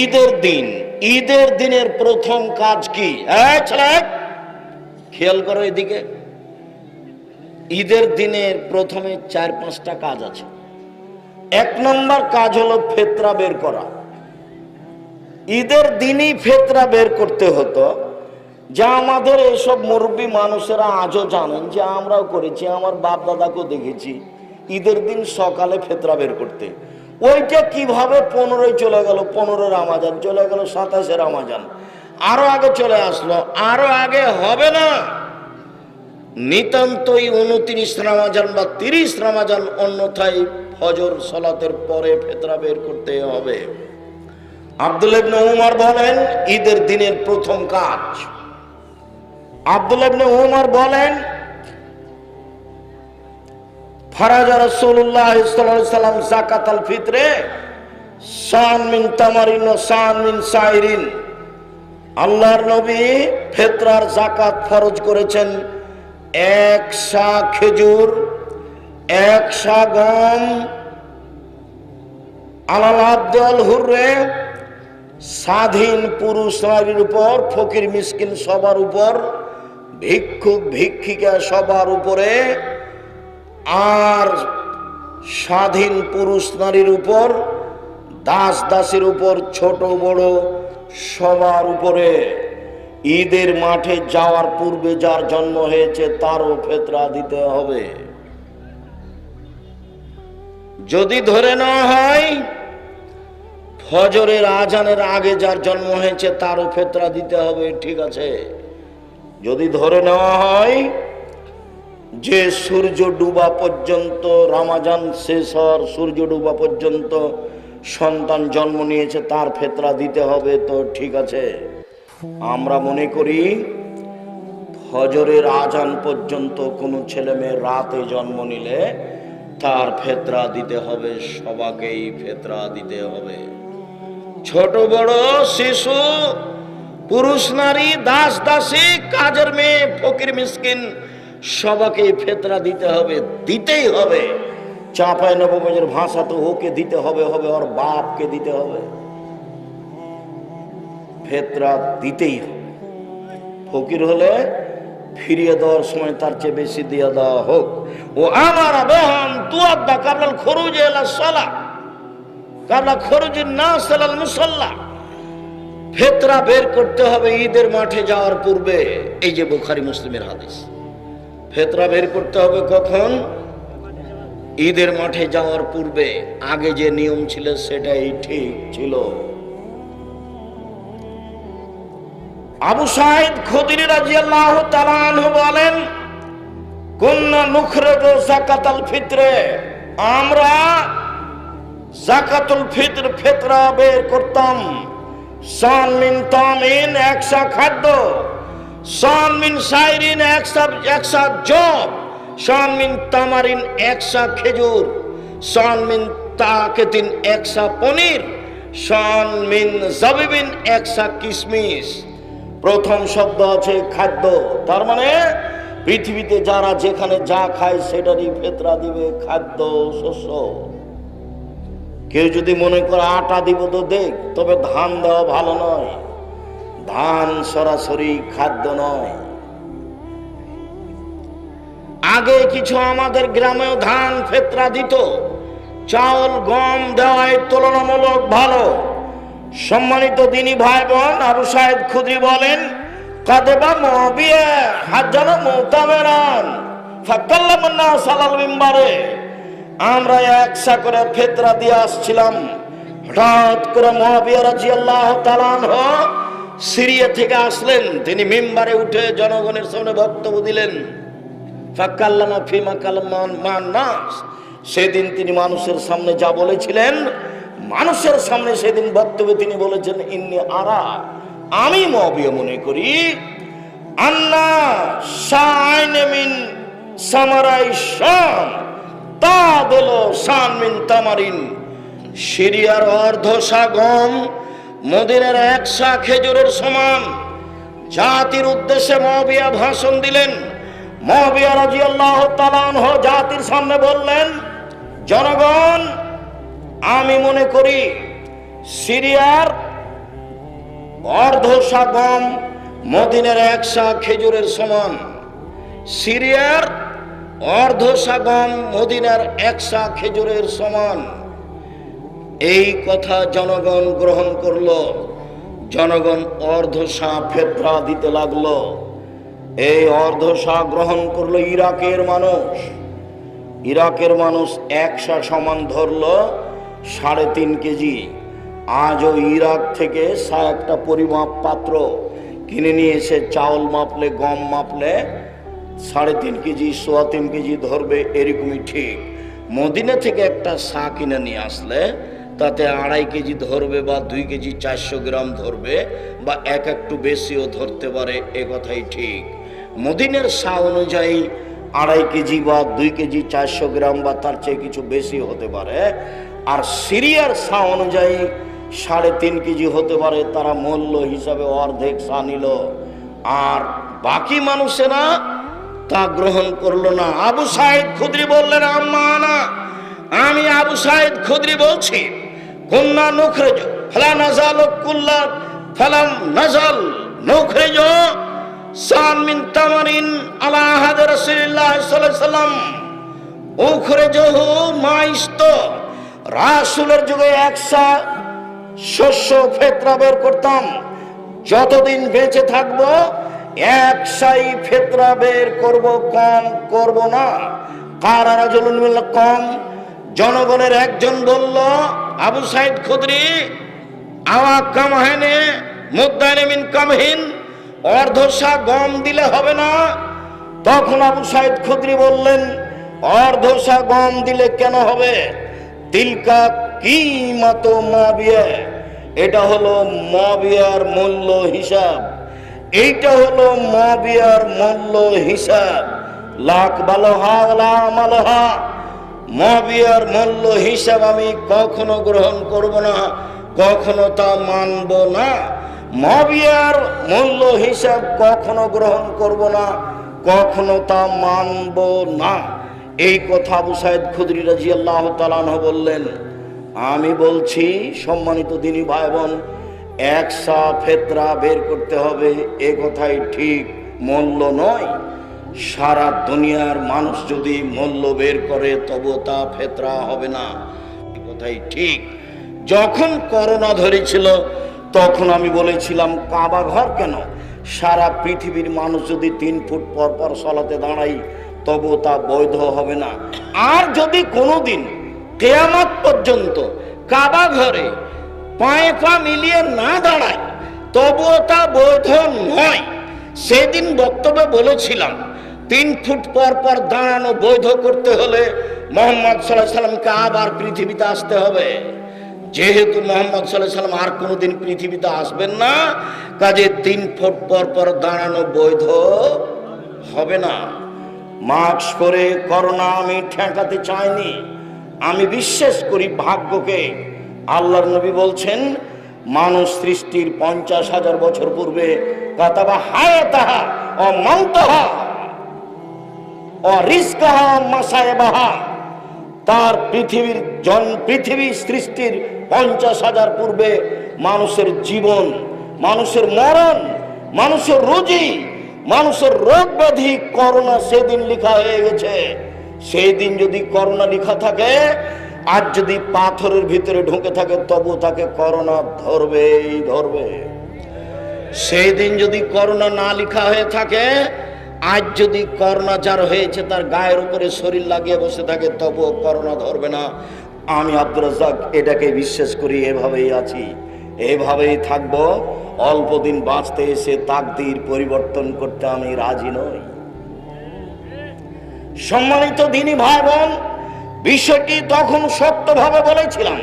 ঈদের দিন, ঈদের দিনের প্রথম কাজ কি? খেয়াল করো এদিকে। ঈদের দিনের প্রথমে চার, পাঁচটা কাজ আছে। এক নম্বর কাজ হলো ফেতরা বের করা। ঈদের দিনই ফেতরা বের করতে হতো। যা আমাদের এসব মুরব্বী মানুষেরা আজও জানেন যে আমরাও করেছি, আমার বাপ দাদাকেও দেখেছি। ঈদের দিন সকালে ফেতরা বের করতে। ওইটা কীভাবে পনেরোই চলে গেল? পনেরো রামাজান চলে গেল, সাতাশে রামাজান। আরও আগে চলে আসলো, আরও আগে হবে না। নিতান্তই উনত্রিশ রামাজান বা তিরিশ রামাজান, অন্যথায় ফজর সলাতের পরে ফেতরা বের করতে হবে। আব্দুল উমর বলেন, ঈদের দিনের প্রথম কাজ। আব্দুল উমর বলেন সাল্লাল্লাহু আলাইহি সাল্লাম যাকাত আল শান মিন তামারিন ও শান মিন আল্লাহর নবী ফেতরার জাকাত ফরজ করেছেন। এক খেজুর, এক গম হুররে, স্বাধীন পুরুষ নারীর উপর, ফকির মিসকিন সবার উপর, ভিক্ষুক ভিক্ষিকা সবার উপরে আর স্বাধীন পুরুষ নারীর উপর, দাস দাসের উপর, ছোট বড় সবার উপরে ঈদের মাঠে যাওয়ার পূর্বে যার জন্ম হয়েছে তারও ফেতরা দিতে হবে। যদি ধরে নেওয়া হয়, ফজরের আজানের আগে যার জন্ম হয়েছে তারও ফেতরা দিতে হবে, ঠিক আছে। যদি ধরে নেওয়া হয় যে সূর্য ডুবা পর্যন্ত, রামাজান শেষ হওয়ার সূর্য ডুবা পর্যন্ত সন্তান জন্ম নিয়েছে, তার ফেতরা দিতে হবে তো ঠিক আছে। আমরা মনে করি, ফজরের আজান পর্যন্ত কোনো ছেলে মেয়ে রাতে জন্ম নিলে তার ফেতরা দিতে হবে, সবাকেই ফেতরা দিতে হবে। ছোট, বড়, শিশু, পুরুষ, নারী, দাস, দাসী, কাজের মেয়ে, ফকির, মিসকিন সবাকে ফেতরা দিতে হবে, দিতেই হবে। চাপায় নবমের ভাষা তো ওকে দিতে হবে হবে ওর বাপকে দিতে হবে। ফেতরা দিতেই হবে। ফকির হলে ফিরিয়ে দেওয়ার সময় তার চেয়ে বেশি দিয়ে দেওয়া হোক। ও আমার বেহন তুয়াদ্দা কাবলাল খরুজ এলা সলা। কাবলা খরুজির না সালাল মুসল্লা। ফেতরা বের করতে হবে ঈদের মাঠে যাওয়ার পূর্বে। এই যে বুখারি মুসলিমের হাদিস। ফেতরা বের করতে হবে কখন? ঈদের মাঠে যাওয়ার পূর্বে। আগে যে নিয়ম ছিল সেটাই ঠিক ছিল। আবু সাইদ খদির তাআলা আনহু বলেন, কুন্না নুখরিজু যাকাতাল ফিতরে। আমরা জাকাতুল ফিতর ফিতরা বের করতাম। সান মিন তামিন, একশা খাদ্য। মিন সাইরিন একশা একশা জব। সান মিন তামারিন একশা খেজুর। সান মিন তাকেতিন একশা পনির। সান মিন জাবিবিন একশা কিশমিশ প্রথম শব্দ আছে খাদ্য। তার মানে পৃথিবীতে যারা যেখানে যা খায় সেটারই ফেতরা দিবে খাদ্য, শস্য। কেউ যদি মনে করে আটা দিব তো দেখ, তবে ধান দেওয়া ভালো নয়। ধান সরাসরি খাদ্য নয়। আগে কিছু আমাদের গ্রামেও ধান ফেতরা দিত। চাউল, গম দেওয়ায় তুলনামূলক ভালো। সম্মানিত দিনী ভাই বোন আবু সাহেব খুদ্রি বলেন কাদেবা মহাবিয়া হাজার মোতামেরান। ফাক্কাল্লামান্না সালাল মিম্বারে। আমরা একসা করে ফেতরা দিয়ে আসছিলাম। হঠাৎ করে মহাবিয়া রাজি আল্লাহ তালান সিরিয়া থেকে আসলেন, তিনি মেম্বারে উঠে জনগণের সামনে বক্তব্য দিলেন। ফিমা সেদিন তিনি মানুষের সামনে যা বলেছিলেন, মানুষের সামনে সেদিন বক্তব্যে তিনি বলেছেন, ইন্নি আরা, আমি মহাবিয়া মনে করি, আন্না শাইনেমিন সামারাই শাম, তা দিল শান মিন তামারিন। সিরিয়ার অর্ধশা গম মদিনের একশা খেজুরের সমান। জাতির উদ্দেশ্যে মহাবিয়া ভাষণ দিলেন। মহাবিয়া রাজি আল্লাহ জাতির সামনে বললেন, জনগণ, আমি মনে করি সিরিয়ার অর্ধশা গম মদিনের একশা খেজুরের সমান। সিরিয়ার অর্ধশা গম মদিনার একশা খেজুরের সমান। এই কথা জনগণ গ্রহণ করল। জনগণ অর্ধশা ফেতরা দিতে লাগল। এই অর্ধশা গ্রহণ করল ইরাকের মানুষ। ইরাকের মানুষ একশা সমান ধরল সাড়ে তিন কেজি। আজও ইরাক থেকে সা একটা পরিমাপ পাত্র কিনে নিয়ে এসে চাউল মাপলে, গম মাপলে সাড়ে তিন কেজি, সোয়া তিন কেজি ধরবে, এরকমই ঠিক। মদিনা থেকে একটা সা কিনে নিয়ে আসলে তাতে আড়াই কেজি ধরবে বা দুই কেজি চারশো গ্রাম ধরবে বা এক একটু বেশিও ধরতে পারে, এ কথাই ঠিক। মদিনের সা অনুযায়ী আড়াই কেজি বা দুই কেজি চারশো গ্রাম বা তার চেয়ে কিছু বেশি হতে পারে। আর সিরিয়ার সা অনুযায়ী সাড়ে তিন কেজি হতে পারে, তারা মূল্য হিসাবে অর্ধেক সা নিল। আর বাকি মানুষেরা তা গ্রহণ করল না। আবু সাইদ খুদ্রি বললেন, আম্মা না আমি আবু সাইদ খুদ্রি বলছি। কন্যা নুখরেজ, ফালা নাজাল কুল্লা, ফালাম নাজাল নুখরেজ। সান মিন তামারিন আলা আহাদ রাসূলুল্লাহ সাল্লাল্লাহু আলাইহি সাল্লাম। উখরেজহু মাইস্ত রাসূলের যুগে একসা শস্য ফেতরা বের করতাম। যতদিন বেঁচে থাকব এক সাই ফেতরা বের করব, কম করব না। কারা মিল্লাহ, কম জনগণের একজন বলল, আবু সাইদ খুদরি, আওয়া কাম হেনে মুদ্দানে মিন কামহীন অর্ধশা গম দিলে হবে না। তখন আবু সাইদ খুদরি বললেন অর্ধশা গম দিলে কেন হবে? তিলকা কি মতো মবিয়া, এটা হলো মবিয়ার মূল্য হিসাব। এইটা হলো মবিয়ার মূল্য হিসাব। লাখ বালহা লা মালোহা মবিয়ার মূল্য হিসাব আমি কখনো গ্রহণ করব না, কখনো তা মানব না। মবিয়ার মূল্য হিসাব কখনো গ্রহণ করব না, কখনো তা মানব না। এই কথা আবু সাইদ খুদরি রাজি আল্লাহ তালানহ বললেন, আমি বলছি, সম্মানিত দিনী ভাই বোন একসা ফেতরা বের করতে হবে, এ কথাই ঠিক মূল্য নয়। সারা দুনিয়ার মানুষ যদি মূল্য বের করে তবু তা ফেতরা হবে না। কথাই ঠিক। যখন করোনা ধরেছিল, তখন আমি বলেছিলাম, কাবা ঘর কেন? সারা পৃথিবীর মানুষ যদি তিন ফুট পর পর সলাতে দাঁড়াই তবু তা বৈধ হবে না। আর যদি কোনোদিন কেয়ামত পর্যন্ত কাবা ঘরে পায়ে পা মিলিয়ে না দাঁড়ায়, তবুও তা বৈধ নয়। সেদিন বক্তব্যে বলেছিলাম তিন ফুট পর পর দাঁড়ানো বৈধ করতে হলে মোহাম্মদ সাল্লাহ সাল্লামকে আবার পৃথিবীতে আসতে হবে। যেহেতু মোহাম্মদ সাল্লাহ সাল্লাম আর কোনোদিন পৃথিবীতে আসবেন না, কাজে তিন ফুট পর পর দাঁড়ানো বৈধ হবে না। মাস্ক পরে করোনা আমি ঠেকাতে চাইনি। আমি বিশ্বাস করি ভাগ্যকে। আল্লাহর নবী বলছেন, মানুষ সৃষ্টির পঞ্চাশ হাজার বছর পূর্বে কাতাবা হায় তাহা তার পৃথিবীর জন পৃথিবী সৃষ্টির পঞ্চাশ হাজার পূর্বে মানুষের জীবন, মানুষের মরণ, মানুষের রুজি, মানুষের রোগ ব্যাধি করোনা সেদিন লেখা হয়ে গেছে। সেই দিন যদি করোনা লিখা থাকে, আর যদি পাথরের ভিতরে ঢুকে থাকে, তবু তাকে করোনা ধরবেই ধরবে। সেই দিন যদি করোনা না লিখা হয়ে থাকে আজ যদি করোনা যার হয়েছে, তার গায়ের উপরে শরীর লাগিয়ে বসে থাকে, তবুও করোনা ধরবে না। আমি আব্দুর রাজ্জাক এটাকে বিশ্বাস করি, এভাবেই আছি। এভাবেই থাকব। অল্প দিন বাঁচতে এসে তাকদির পরিবর্তন করতে আমি রাজি নই। সম্মানিত দিনী ভাই বোন বিষয়টি তখন সত্যভাবে বলেছিলাম।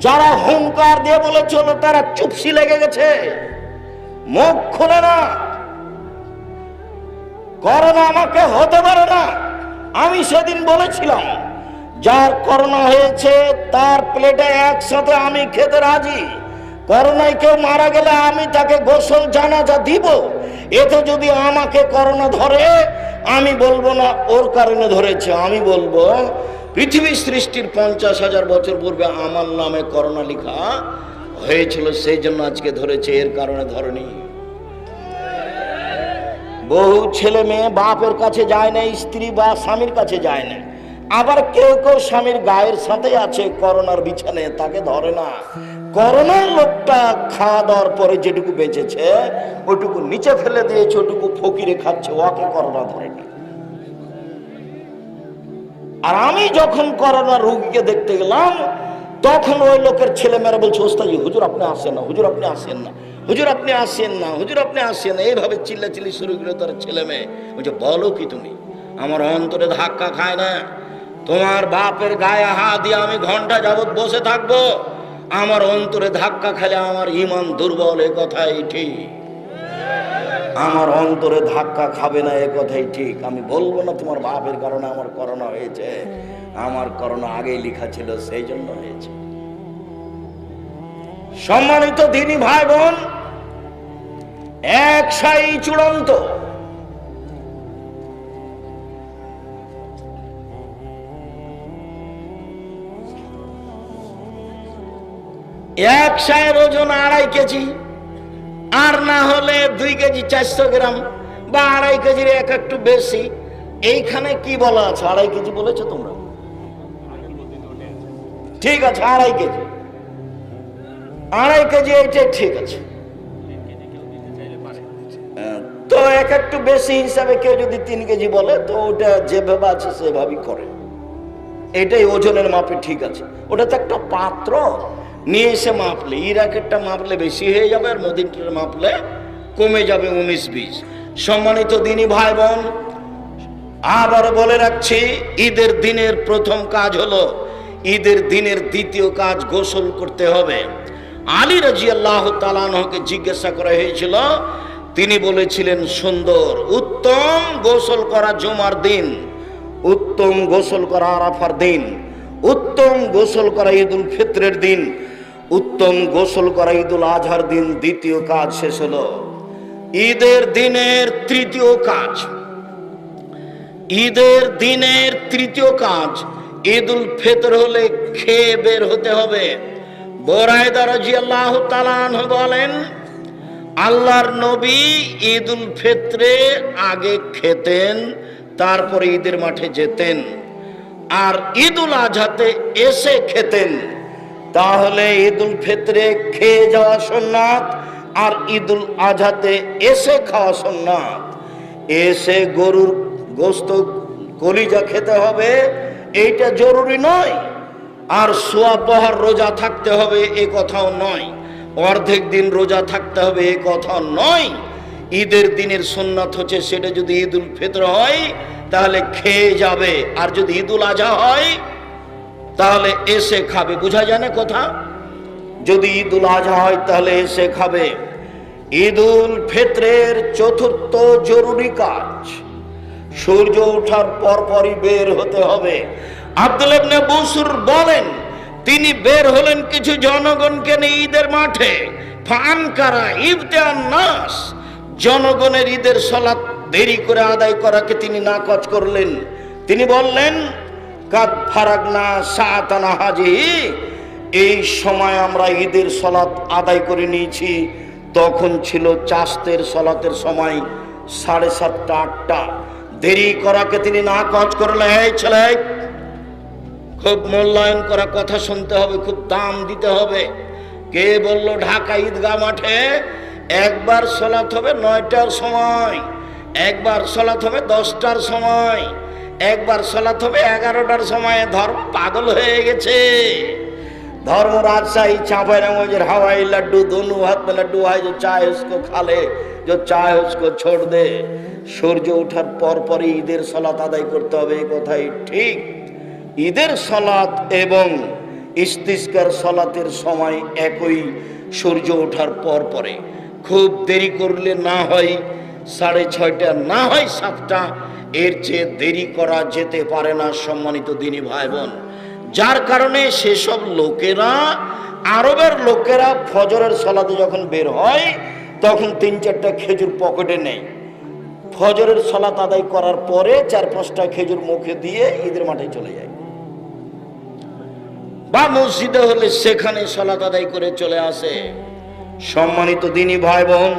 যারা হুঙ্কার দিয়ে বলেছিল, তারা চুপসি লেগে গেছে। মুখ খুলে না। করোনা আমাকে হতে পারে না। আমি সেদিন বলেছিলাম, যার করোনা হয়েছে, তার প্লেটে একসাথে আমি খেতে রাজি। করোনায় কেউ মারা গেলে আমি তাকে গোসল জানাজা দিব। এতে যদি আমাকে করোনা ধরে, আমি বলব না, ওর কারণে ধরেছে। আমি বলব পৃথিবী সৃষ্টির পঞ্চাশ হাজার বছর পূর্বে আমার নামে করোনা লেখা হয়েছিল, সেই জন্য আজকে ধরেছে, এর কারণে ধরেনি। বহু ছেলে, মেয়ে বাপের কাছে যায় না স্ত্রী বা স্বামীর কাছে যায় না আবার কেউ কেউ স্বামীর গায়ের সাথে আছে, করোনার বিছানে, তাকে ধরে না। করোনার লোকটা খাওয়া দাওয়ার পরে যেটুকু বেঁচেছে, ওটুকু নিচে ফেলে দিয়েছে, ওটুকু ফকিরে খাচ্ছে, ওকে করোনা ধরে না। আর আমি যখন করোনা রোগীকে দেখতে গেলাম, তখন ওই লোকের ছেলে মেয়েরা বলছে ওস্তাজি হুজুর আপনি আসেন না, হুজুর আপনি আসেন না। হুজুর আপনি আসেন না, হুজুর আপনি আসেন না। এইভাবে চিল্লা চিল্লি শুরু করে তার ছেলে মেয়ে। বলছে, বলো কি তুমি? আমার অন্তরে ধাক্কা খায় না। তোমার বাপের গায়ে হাত দিয়ে আমি ঘণ্টা যাবত বসে থাকব। আমার অন্তরে ধাক্কা খেলে আমার ইমান দুর্বল, এ কথাই ঠিক। আমার অন্তরে ধাক্কা খাবে না, এ কথাই ঠিক। আমি বলব না তোমার বাপের কারণে আমার করোনা হয়েছে। আমার করোনা আগেই লেখা ছিল, সেই জন্য হয়েছে। সম্মানিত দিনী ভাই বোন এক সাই চূড়ান্ত। এক সায়ের ওজন আড়াই কেজি, আর না হলে দুই কেজি চারশো গ্রাম বা আড়াই কেজির এক একটু বেশি। এইখানে কি বলা আছে? আড়াই কেজি বলেছ তোমরা? ঠিক আছে, আড়াই কেজি। আড়াই কেজি এইটাই ঠিক আছে। তো এক একটু বেশি হিসাবে কেউ যদি তিন কেজি বলে, তো ওটা যেভাবে আছে সেভাবেই করে। এটাই ওজনের মাপে ঠিক আছে। ওটা তো একটা পাত্র, নিয়ে এসে মাপলে ইরাকেরটা মাপলে বেশি হয়ে যাবে আর মদিনটার মাপলে কমে যাবে উনিশ, বিশ। সম্মানিত দিনী ভাই বোন আবার বলে রাখছি, ঈদের দিনের প্রথম কাজ হলো, ঈদের দিনের দ্বিতীয় কাজ গোসল করতে হবে। আলী রাজি আল্লাহ তালানহকে জিজ্ঞাসা করা হয়েছিল, তিনি বলেছিলেন, সুন্দর, উত্তম গোসল করা জুমার দিন, উত্তম গোসল করা আরাফার দিন, উত্তম গোসল করা ঈদুল ফিত্রের দিন, উত্তম গোসল করা ঈদুল আজহার দিন দ্বিতীয় কাজ শেষ হলো। ঈদের দিনের তৃতীয় কাজ, ঈদের দিনের তৃতীয় কাজ, ঈদুল ফিতর হলে খেয়ে বের হতে হবে। বোরায়দা রাজিয়াল্লাহ তালান বলেন, আল্লাহর নবী ঈদুল ফিত্রে আগে খেতেন, তারপরে ঈদের মাঠে যেতেন। আর ঈদুল আজহাতে এসে খেতেন। তাহলে ঈদুল ফিত্রে খেয়ে যাওয়া সোননাথ আর ঈদুল আজহাতে এসে খাওয়া সোননাথ এসে গরুর গোস্ত কলিজা খেতে হবে, এইটা জরুরি নয়। আর সোয়া পহার রোজা থাকতে হবে এ কথাও নয়। অর্ধেক দিন রোজা থাকতে হবে এ কথা নয়। ঈদের দিনের সোননাথ হচ্ছে সেটা যদি ঈদুল ফিতর হয়, তাহলে খেয়ে যাবে। আর যদি ঈদুল আজহা হয়, তাহলে এসে খাবে। বোঝা যায় না কথা? যদি ঈদুল আজহা হয়, তাহলে এসে খাবে। ঈদুল ফিত্রের চতুর্থ জরুরি কাজ, সূর্য ওঠার পরপরই বের হতে হবে। আব্দুল ইবনে বসুর বলেন, তিনি বের হলেন কিছু জনগণকে নিয়ে ঈদের মাঠে। ফানকারা ইবতেয়ান নাস জনগণের ঈদের সলাৎ দেরি করে আদায় করাকে তিনি নাকচ করলেন। তিনি বললেন, কাদ ফারাগনা সাতানা হাজি এই সময় আমরা ঈদের সলাৎ আদায় করে নিয়েছি। তখন ছিল চাষতের সলাতের সময় সাড়ে সাতটা, আটটা। দেরি করাকে তিনি না কচ করলে এই ছেলে খুব মূল্যায়ন করা কথা শুনতে হবে, খুব দাম দিতে হবে। কে বলল, ঢাকা ঈদগাহ মাঠে একবার সলাত হবে নয়টার সময়, একবার সলাত হবে দশটার সময়, একবার সলাত হবে এগারোটার সময়। ধর্ম পাগল হয়ে গেছে। ধর্ম রাজশাহী, চাঁপাইনগঞ্জের হাওয়াই লাড্ডু দনু হাত লাড্ডু হয় যে চায় উসকো খালে, যে চায় উসকো ছোড় দে। সূর্য ওঠার পরপরই ঈদের সলাত আদায় করতে হবে, এ কথাই ঠিক। ঈদের সলাত এবং ইস্তিস্কার সলাতের সময় একই সূর্য ওঠার পর পরে। খুব দেরি করলে না হয়, সাড়ে ছয়টা, না হয় সাতটা, এর চেয়ে দেরি করা যেতে পারে না সম্মানিত দিনী ভাই বোন যার কারণে সেসব লোকেরা, আরবের লোকেরা ফজরের সলাতে যখন বের হয়, তখন তিন চারটা খেজুর পকেটে নেই ফজরের সলাত আদায় করার পরে চার পাঁচটা খেজুর মুখে দিয়ে ঈদের মাঠে চলে যায়। বা মসজিদে হলে সেখানে সলাত আদায় করে চলে আসে। সম্মানিত দিনী ভাই বোন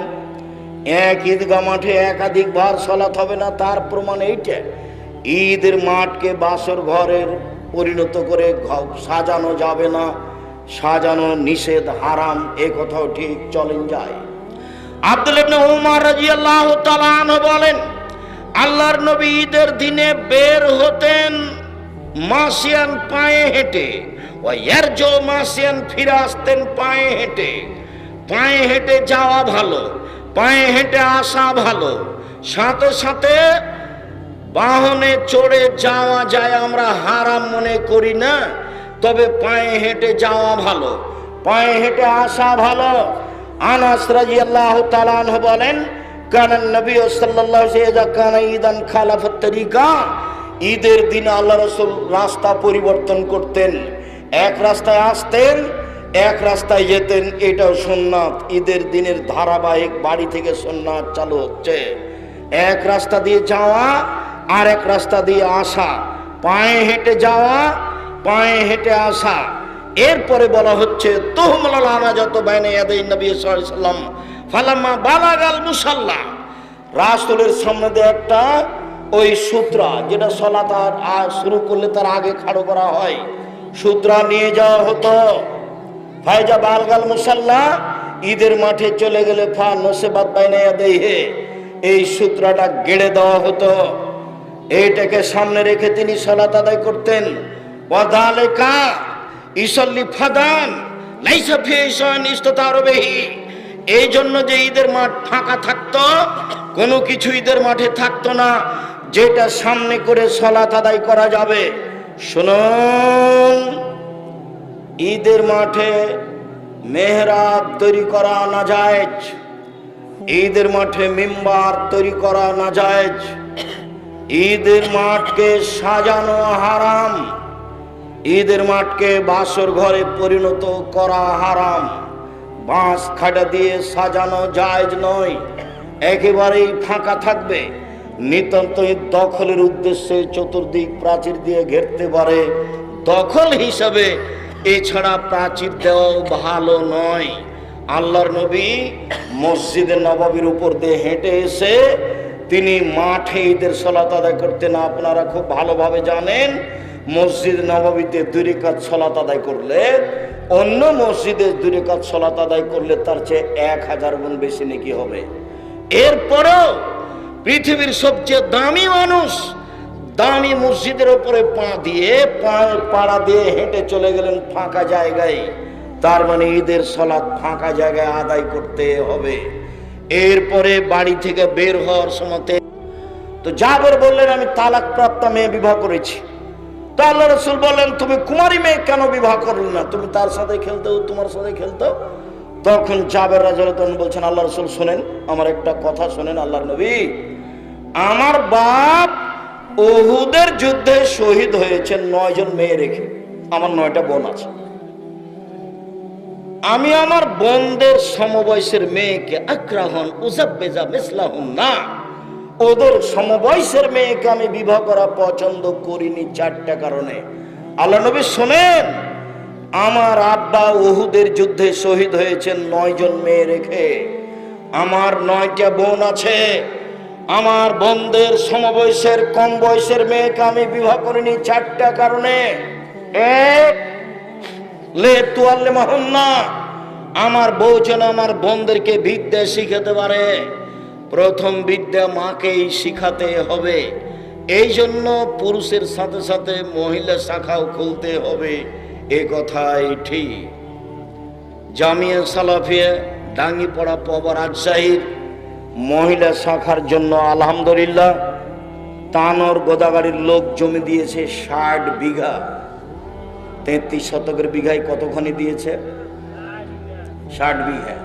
এক ঈদগা মাঠে একাধিকবার সলাত হবে না, তার প্রমাণ এইটা। ঈদের মাঠকে বাসর ঘরের পরিণত করে সাজানো যাবে না, সাজানো নিষেধ, হারাম, এ কথাও ঠিক চলেন যায়। আব্দুল উমর রাদিয়াল্লাহু তাআলা বলেন, আল্লাহর নবী ঈদের দিনে বের হতেন মাসিয়ান পায়ে হেঁটে। ও ইয়ারজো মাসিয়ান ফিরে আসতেন পায়ে হেঁটে। পায়ে হেঁটে যাওয়া ভালো, পায়ে হেঁটে আসা ভালো। সাথে সাথে বাহনে চড়ে যাওয়া যায় আমরা হারাম মনে করি না, তবে পায়ে হেঁটে যাওয়া ভালো। পায়ে হেঁটে আসা ভালো। আনাস রাদিয়াল্লাহু তাআলা আনহু বলেন, কানান নবী সাল্লাল্লাহু আলাইহি কানা ঈদান খালাফাত তরিকা। ঈদের দিন আল্লাহ রাসূল রাস্তা পরিবর্তন করতেন। এক রাস্তায় আসতেন, এক রাস্তায় যেতেন, এটাও সুন্নাত ঈদের দিনের ধারাবাহিক বাড়ি থেকে সুন্নাত চালু হচ্ছে। এক রাস্তা দিয়ে যাওয়া আর এক রাস্তা দিয়ে আসা। পায়ে হেঁটে যাওয়া, পায়ে হেঁটে আসা। এরপরে বলা হচ্ছে তোহমলানা যত বাইনে ইয়াদাই নবী সাল্লাম ফালাম্মা বালাগাল মুসাল্লা। রাসূলের সামনে দিয়ে একটা ওই সূত্রা, যেটা সলাত আর আর শুরু করলে তার আগে খাড়ো করা হয়। সূত্রা নিয়ে যাওয়া হতো। ফায়জা বালগাল মুসাল্লা ঈদের মাঠে চলে গেলে ফা নসেবাদ বাইনে দেহে এই সূত্রটা গেড়ে দেওয়া হতো। এইটাকে সামনে রেখে তিনি সলাত আদায় করতেন। ওয়াদালেকা ইসল্লি ফাদান এই জন্য যে ঈদের মাঠ ফাঁকা থাকতো, কোনো কিছু ঈদের মাঠে থাকতো না, যেটা সামনে করে সলাত আদায় করা যাবে। শুনুন। ঈদের মাঠে মেহরাব তৈরি করা না যায় ঈদের মাঠে মিম্বার তৈরি করা না যায় ঈদের মাঠকে সাজানো হারাম। ঈদের মাঠকে বাসর ঘরে পরিণত করা হারাম। বাঁশ খাটা দিয়ে সাজানো জায়জ নয়। একেবারেই ফাঁকা থাকবে। নিতান্ত দখলের উদ্দেশ্যে চতুর্দিক প্রাচীর দিয়ে ঘেরতে পারে। দখল হিসাবে এছাড়া প্রাচীর দেওয়াও ভালো নয়। আল্লাহর নবী মসজিদের নবাবির উপর দিয়ে হেঁটে এসে তিনি মাঠে ঈদের সলাত আদায় করতেন। আপনারা খুব ভালোভাবে জানেন, মসজিদ নবাবিতে দুই রেখাত সলাত আদায় করলে, অন্য মসজিদে দুই রেখাত সলাত আদায় করলে তার চেয়ে এক হাজার গুণ বেশি নাকি হবে। এরপরেও পৃথিবীর সবচেয়ে দামি মানুষ দামি মসজিদের ওপরে পা দিয়ে পাড়া দিয়ে হেঁটে চলে গেলেন ফাঁকা জায়গায়। তার মানে ঈদের সলাৎ ফাঁকা জায়গায় আদায় করতে হবে। এরপরে বাড়ি থেকে বের হওয়ার সময়তে তো জাবের বললেন, আমি তালাক প্রাপ্ত মেয়ে বিবাহ করেছি। তো আল্লাহ রসুল বললেন, তুমি কুমারী মেয়ে কেন বিবাহ করলে না? তুমি তার সাথে খেলতো তোমার সাথে খেলতো? তখন জাবের রাজন বলছেন, আল্লাহ রসুল, শোনেন, আমার একটা কথা শোনেন, আল্লাহর নবী আমার বাপ ওহুদের যুদ্ধে শহীদ হয়েছে নয়জন মেয়ে রেখে। আমার নয়টা বোন আছে। আমি আমার বোনদের সমবয়সের মেয়েকে আক্রাহন, উজাব্বেজা, মিসলাহুন, না। ওদের সমবয়সের মেয়েকে আমি বিবাহ করা পছন্দ করিনি চারটা কারণে। আল্লাহ নবী শোনেন, আমার আব্বা ওহুদের যুদ্ধে শহীদ হয়েছেন নয়জন মেয়ে রেখে। আমার নয়টা বোন আছে। আমার বোনদের সমবয়সের কম বয়সের মেয়েকে আমি বিবাহ করিনি চারটা কারণে। এক তুয়াল্লে আমার বউ যেন আমার বোনদেরকে বিদ্যা শিখাতে পারে। প্রথম বিদ্যা মাকেই শিখাতে হবে। এই জন্য পুরুষের সাথে সাথে মহিলা শাখাও খুলতে হবে। এ কথাই ঠিক। জামিয়া সালাফিয়া, ডাঙ্গিপাড়া পবা রাজশাহীর মহিলা শাখার জন্য আলহামদুলিল্লাহ তানর গোদাগাড়ির লোক জমি দিয়েছে ষাট বিঘা। তেত্রিশ শতকের বিঘায় কতখানি দিয়েছে? ষাট বিঘা।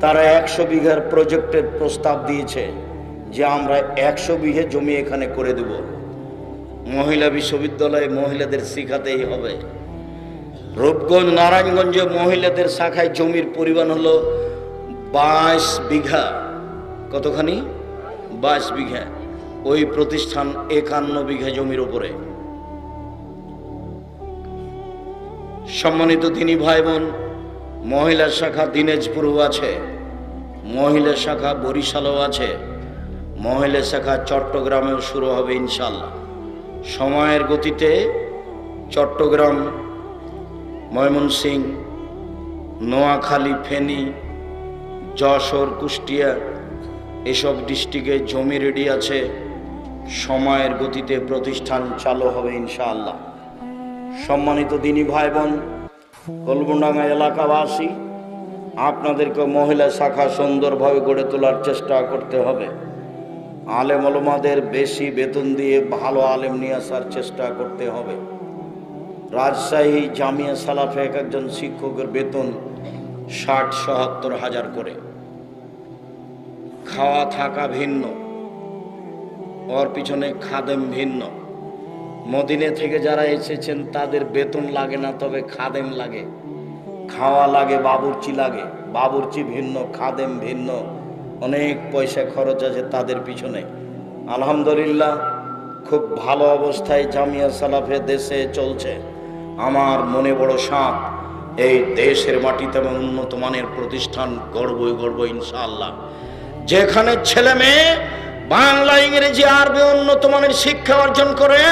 তারা একশো বিঘার প্রজেক্টের প্রস্তাব দিয়েছে যে আমরা একশো বিঘে জমি এখানে করে দেব। মহিলা বিশ্ববিদ্যালয়ে মহিলাদের শিখাতেই হবে। রূপগঞ্জ, নারায়ণগঞ্জে মহিলাদের শাখায় জমির পরিমাণ হলো বাইশ বিঘা। কতখানি? বাইশ বিঘা। ওই প্রতিষ্ঠান একান্ন বিঘা জমির উপরে। সম্মানিত তিনি ভাই বোন মহিলা শাখা দিনাজপুরও আছে, মহিলা শাখা বরিশালও আছে, মহিলা শাখা চট্টগ্রামেও শুরু হবে ইনশাল্লাহ সময়ের গতিতে চট্টগ্রাম ময়মনসিং নোয়াখালী, ফেনী, যশোর, কুষ্টিয়া এসব ডিস্ট্রিক্টে জমি রেডি আছে, সময়ের গতিতে প্রতিষ্ঠান চালু হবে ইনশাআল্লাহ। সম্মানিত দিনী ভাই বোন কলবুডাঙ্গা এলাকাবাসী আপনাদেরকে মহিলা শাখা সুন্দরভাবে গড়ে তোলার চেষ্টা করতে হবে। আলেম আলমাদের বেশি বেতন দিয়ে ভালো আলেম নিয়ে আসার চেষ্টা করতে হবে। রাজশাহী জামিয়া সালাফে এক একজন শিক্ষকের বেতন ষাট সহাত্তর হাজার করে। খাওয়া থাকা ভিন্ন, ওর পিছনে খাদেম ভিন্ন। মদিনে থেকে যারা এসেছেন, তাদের বেতন লাগে না, তবে খাদেম লাগে। খাওয়া লাগে, বাবুর্চি লাগে। বাবুর্চি ভিন্ন, খাদেম ভিন্ন। অনেক পয়সা খরচ আছে তাদের পিছনে। আলহামদুলিল্লাহ, খুব ভালো অবস্থায় জামিয়া সালাফে দেশে চলছে। আমার মনে বড় সাপ এই দেশের মাটিতে এবং উন্নত মানের প্রতিষ্ঠান গড়বই গড়ব ইনশাআল্লাহ। যেখানে ছেলে মেয়ে বাংলা, ইংরেজি, আরবি উন্নত মানের শিক্ষা অর্জন করে,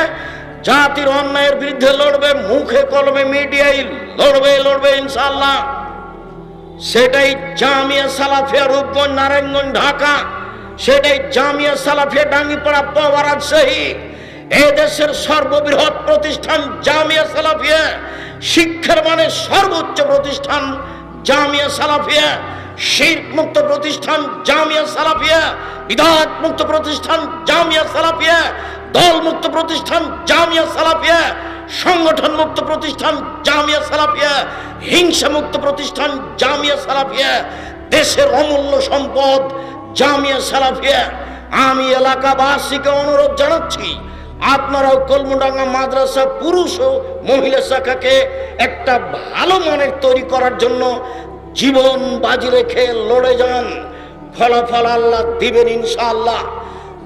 জাতির অন্যায়ের বিরুদ্ধে লড়বে, মুখে কলমে মিডিয়ায় লড়বে লড়বে ইনশাল্লাহ সেটাই জামিয়া সালাফিয়া রূপগঞ্জ, নারায়ণগঞ্জ, ঢাকা। সেটাই জামিয়া সালাফিয়া ডাঙ্গিপাড়া পাওয়া রাজশাহী এ দেশের সর্ববৃহৎ প্রতিষ্ঠান জামিয়া সালাফিয়া। শিক্ষার মানে সর্বোচ্চ প্রতিষ্ঠান জামিয়া সালাফিয়া। শিল্প মুক্ত প্রতিষ্ঠান জামিয়া সালাফিয়া বিধাত মুক্ত প্রতিষ্ঠান জামিয়া সালাফিয়া দল মুক্ত প্রতিষ্ঠান জামিয়া সালাফিয়া সংগঠন মুক্ত প্রতিষ্ঠান জামিয়া সালাফিয়া হিংসা মুক্ত প্রতিষ্ঠান জামিয়া সালাফিয়া, দেশের অমূল্য সম্পদ জামিয়া সালাফিয়া। আমি এলাকাবাসীকে অনুরোধ জানাচ্ছি, আপনারাও কলমডাঙ্গা মাদ্রাসা পুরুষ ও মহিলা শাখাকে একটা ভালো মানের তৈরি করার জন্য জীবন বাজি রেখে লড়ে যান। ফলাফল আল্লাহ দিবেন ইনশাআল্লাহ।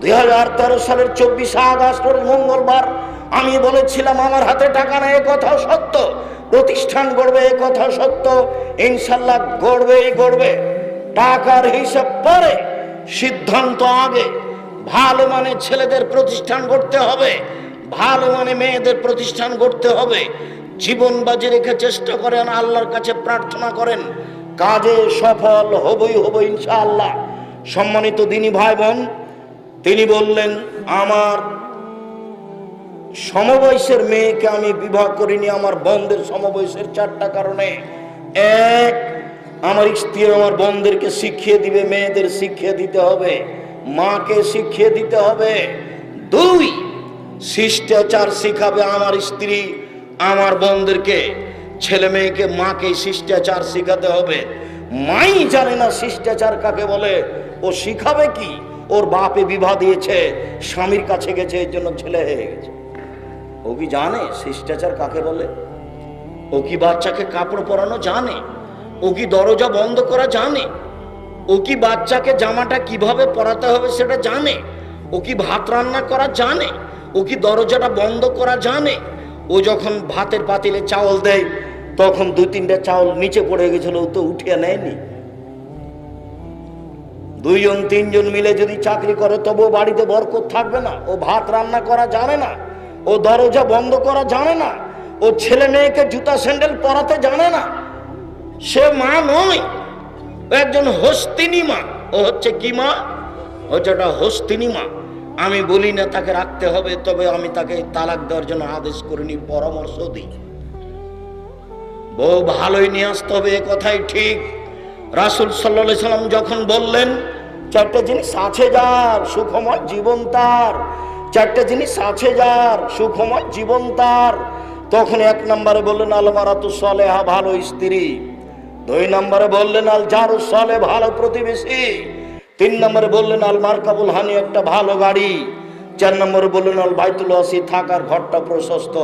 দুই হাজার তেরো সালের চব্বিশে আগস্ট মঙ্গলবার আমি বলেছিলাম, আমার হাতে টাকা নেই কথাও সত্য। প্রতিষ্ঠান গড়বে, এ কথা সত্য। ইনশাল্লাহ গড়বেই গড়বে। টাকার হিসাব পরে সিদ্ধান্ত আগে। ভালো মানে ছেলেদের প্রতিষ্ঠান গড়তে হবে। ভালো মানে মেয়েদের প্রতিষ্ঠান গড়তে হবে। জীবন বাজি রেখে চেষ্টা করেন, আল্লাহর কাছে প্রার্থনা করেন, কাজে সফল হবই হব ইনশাআল্লাহ। সম্মানিত দিনী ভাই বোন তিনি বললেন, আমার সমবয়সের মেয়েকে আমি বিবাহ করিনি, আমার বন্ধের সমবয়সের চারটা কারণে। এক, আমার স্ত্রী আমার বোনদেরকে শিখিয়ে দিবে, মেয়েদের শিখিয়ে দিতে হবে, মাকে শিখিয়ে দিতে হবে। দুই, শিষ্টাচার শিখাবে আমার স্ত্রী আমার বোনদেরকে ছেলে মেয়েকে, মাকে শিষ্টাচার শিখাতে হবে। মাই জানে না শিষ্টাচার কাকে বলে, ও শিখাবে কি? ওর বাপে বিবাহ দিয়েছে, স্বামীর কাছে গেছে, এর জন্য ছেলে হয়ে গেছে। ও কি জানে শিষ্টাচার কাকে বলে? ও কি বাচ্চাকে কাপড় পরানো জানে? ও কি দরজা বন্ধ করা জানে? ও কি বাচ্চাকে জামাটা কীভাবে পরাতে হবে সেটা জানে? ও কি ভাত রান্না করা জানে? ও কি দরজাটা বন্ধ করা জানে? ও যখন ভাতের পাতিলে চাউল দেয়, তখন দু তিনটা চাউল নিচে পড়ে গেছিল, ও তো উঠিয়ে নেয়নি। দুইজন, তিনজন মিলে যদি চাকরি করে, তবুও বাড়িতে বরকত থাকবে না। ও ভাত রান্না করা জানে না। ও দরজা বন্ধ করা জানে না। ও ছেলে মেয়েকে জুতা, স্যান্ডেল পরাতে জানে না। সে মা নয় একজন হস্তিনী মা। ও হচ্ছে কি মা? হচ্ছে একটা হস্তিনী মা। আমি বলি না তাকে রাখতে হবে, তবে আমি তাকে তালাক দেওয়ার জন্য আদেশ করিনি, পরামর্শ দিই। বউ ভালোই নিয়ে আসতে হবে, এ কথাই ঠিক। রাসুল সাল্লা সাল্লাম যখন বললেন, চারটা জিনিস আছে যার, সুখময় জীবন তার। চারটা জিনিস আছে যার, সুখময় জীবন তার। তখন এক নম্বরে বললেন আল মারাতু সলেহা, ভালো স্ত্রী। দুই নম্বরে বললেন আল জারু সলে ভালো প্রতিবেশী। তিন নম্বরে বললেন, আল মার্কাবুল হানি একটা ভালো গাড়ি। চার নম্বরে বললেন, আল বাইতুল আসি থাকার ঘরটা প্রশস্ত।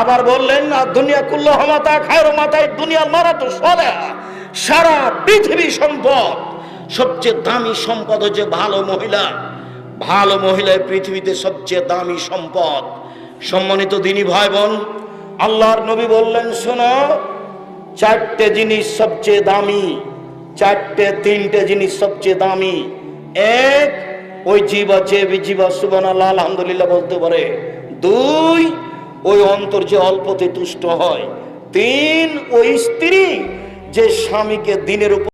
আবার বললেন না দুনিয়া কুল্ল মাতা খায়ের মাথায় দুনিয়ার মারা তো সলে সারা পৃথিবী সম্পদ। সবচেয়ে দামি সম্পদ হচ্ছে ভালো মহিলা। ভালো মহিলা এই পৃথিবীতে সবচেয়ে দামি সম্পদ। সম্মানিত দিনী ভাই বোন আল্লাহর নবী বললেন, শোনো, চারটে জিনিস সবচেয়ে দামি। চারটে, তিনটে জিনিস সবচেয়ে দামি। এক, ওই জীব আছে জীবা সুবান আলহামদুলিল্লাহ বলতে পারে। দুই, ওই অন্তর যে অল্পতে তুষ্ট হয়। তিন, ওই স্ত্রী যে স্বামীকে দিনের উপর